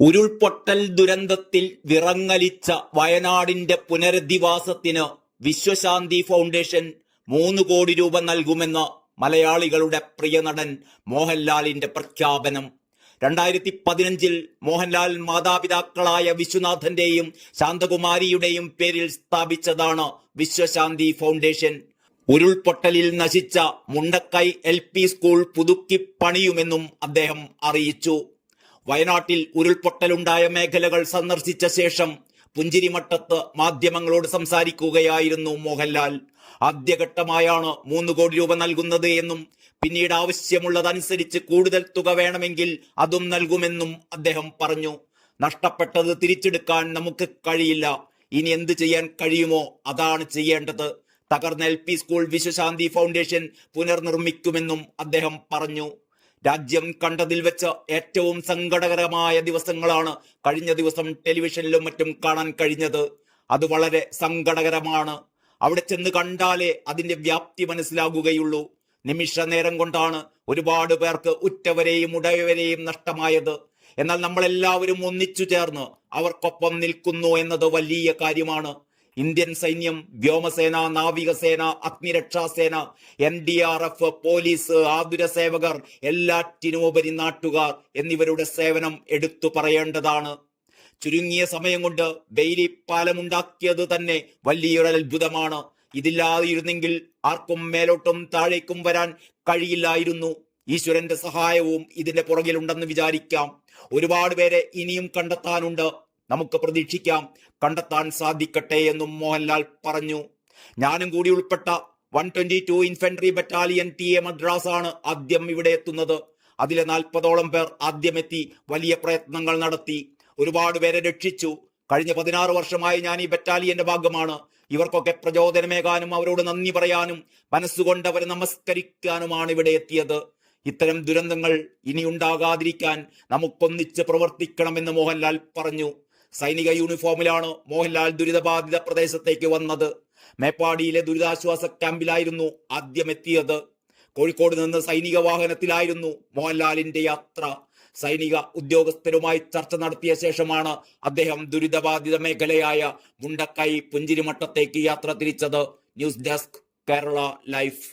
ഉരുൾപൊട്ടൽ ദുരന്തത്തിൽ വിറങ്ങലിച്ച വയനാടിന്റെ പുനരധിവാസത്തിന് വിശ്വശാന്തി ഫൗണ്ടേഷൻ മൂന്ന് കോടി രൂപ നൽകുമെന്ന് മലയാളികളുടെ പ്രിയ നടൻ മോഹൻലാലിന്റെ പ്രഖ്യാപനം. രണ്ടായിരത്തി പതിനഞ്ചിൽ മോഹൻലാൽ മാതാപിതാക്കളായ വിശ്വനാഥന്റെയും ശാന്തകുമാരിയുടെയും പേരിൽ സ്ഥാപിച്ചതാണ് വിശ്വശാന്തി ഫൗണ്ടേഷൻ. ഉരുൾപൊട്ടലിൽ നശിച്ച മുണ്ടക്കൈ എൽ സ്കൂൾ പുതുക്കി പണിയുമെന്നും അദ്ദേഹം അറിയിച്ചു. വയനാട്ടിൽ ഉരുൾപൊട്ടലുണ്ടായ മേഖലകൾ സന്ദർശിച്ച ശേഷം പുഞ്ചിരിമട്ടത്ത് മാധ്യമങ്ങളോട് സംസാരിക്കുകയായിരുന്നു മോഹൻലാൽ. ആദ്യഘട്ടമായാണ് മൂന്ന് കോടി രൂപ നൽകുന്നത് എന്നും പിന്നീട് ആവശ്യമുള്ളതനുസരിച്ച് കൂടുതൽ തുക വേണമെങ്കിൽ അതും നൽകുമെന്നും അദ്ദേഹം പറഞ്ഞു. നഷ്ടപ്പെട്ടത് തിരിച്ചെടുക്കാൻ നമുക്ക് കഴിയില്ല. ഇനി എന്ത് ചെയ്യാൻ കഴിയുമോ അതാണ് ചെയ്യേണ്ടത്. തകർന്ന എൽ സ്കൂൾ വിശ്വശാന്തി ഫൗണ്ടേഷൻ പുനർനിർമ്മിക്കുമെന്നും അദ്ദേഹം പറഞ്ഞു. രാജ്യം കണ്ടതിൽ വെച്ച് ഏറ്റവും സങ്കടകരമായ ദിവസങ്ങളാണ് കഴിഞ്ഞ ദിവസം ടെലിവിഷനിലും മറ്റും കാണാൻ കഴിഞ്ഞത്. അത് വളരെ സങ്കടകരമാണ്. അവിടെ ചെന്ന് കണ്ടാലേ അതിന്റെ വ്യാപ്തി മനസ്സിലാകുകയുള്ളൂ. നിമിഷ നേരം കൊണ്ടാണ് ഒരുപാട് പേർക്ക് ഉറ്റവരെയും ഉടയവരെയും നഷ്ടമായത്. എന്നാൽ നമ്മളെല്ലാവരും ഒന്നിച്ചു ചേർന്ന് അവർക്കൊപ്പം നിൽക്കുന്നു എന്നത് വലിയ കാര്യമാണ്. ഇന്ത്യൻ സൈന്യം വ്യോമസേന നാവികസേന അഗ്നിരക്ഷാസേന N D R F police ആതുര സേവകർ എല്ലാറ്റിനുമുപരി നാട്ടുകാർ എന്നിവരുടെ സേവനം എടുത്തു പറയേണ്ടതാണ്. ചുരുങ്ങിയ സമയം കൊണ്ട് ബെയിലി പാലമുണ്ടാക്കിയത് തന്നെ വലിയൊരു അത്ഭുതമാണ്. ഇതില്ലാതിരുന്നെങ്കിൽ ആർക്കും മേലോട്ടും താഴേക്കും വരാൻ കഴിയില്ലായിരുന്നു. ഈശ്വരന്റെ സഹായവും ഇതിന്റെ പുറകിലുണ്ടെന്ന് വിചാരിക്കാം. ഒരുപാട് പേരെ ഇനിയും കണ്ടെത്താനുണ്ട്. നമുക്ക് പ്രതീക്ഷിക്കാം. കണ്ടെത്താൻ സാധിക്കട്ടെ എന്നും മോഹൻലാൽ പറഞ്ഞു. ഞാനും കൂടി ഉൾപ്പെട്ട one twenty two infantry battalion T A Madras ആണ് ആദ്യം ഇവിടെ എത്തുന്നത്. അതിലെ നാൽപ്പതോളം പേർ ആദ്യമെത്തി വലിയ പ്രയത്നങ്ങൾ നടത്തി. ഒരുപാട് പേരെ രക്ഷിച്ചു. കഴിഞ്ഞ പതിനാറ് വർഷമായി ഞാൻ ഈ ബറ്റാലിയന്റെ ഭാഗമാണ്. ഇവർക്കൊക്കെ പ്രചോദനമേകാനും അവരോട് നന്ദി പറയാനും മനസ്സുകൊണ്ട് അവരെ നമസ്കരിക്കാനുമാണ് ഇവിടെ എത്തിയത്. ഇത്തരം ദുരന്തങ്ങൾ ഇനി ഉണ്ടാകാതിരിക്കാൻ നമുക്കൊന്നിച്ച് പ്രവർത്തിക്കണമെന്ന് മോഹൻലാൽ പറഞ്ഞു. സൈനിക യൂണിഫോമിലാണ് മോഹൻലാൽ ദുരിതബാധിത പ്രദേശത്തേക്ക് വന്നത്. മേപ്പാടിയിലെ ദുരിതാശ്വാസ ക്യാമ്പിലായിരുന്നു ആദ്യം എത്തിയത് കോഴിക്കോട് നിന്ന് സൈനിക വാഹനത്തിലായിരുന്നു മോഹൻലാലിന്റെ യാത്ര. സൈനിക ഉദ്യോഗസ്ഥരുമായി ചർച്ച നടത്തിയ ശേഷമാണ് അദ്ദേഹം ദുരിതബാധിത മേഖലയായ മുണ്ടക്കൈ പുഞ്ചിരിമട്ടത്തേക്ക് യാത്ര തിരിച്ചത്. News desk Kerala life.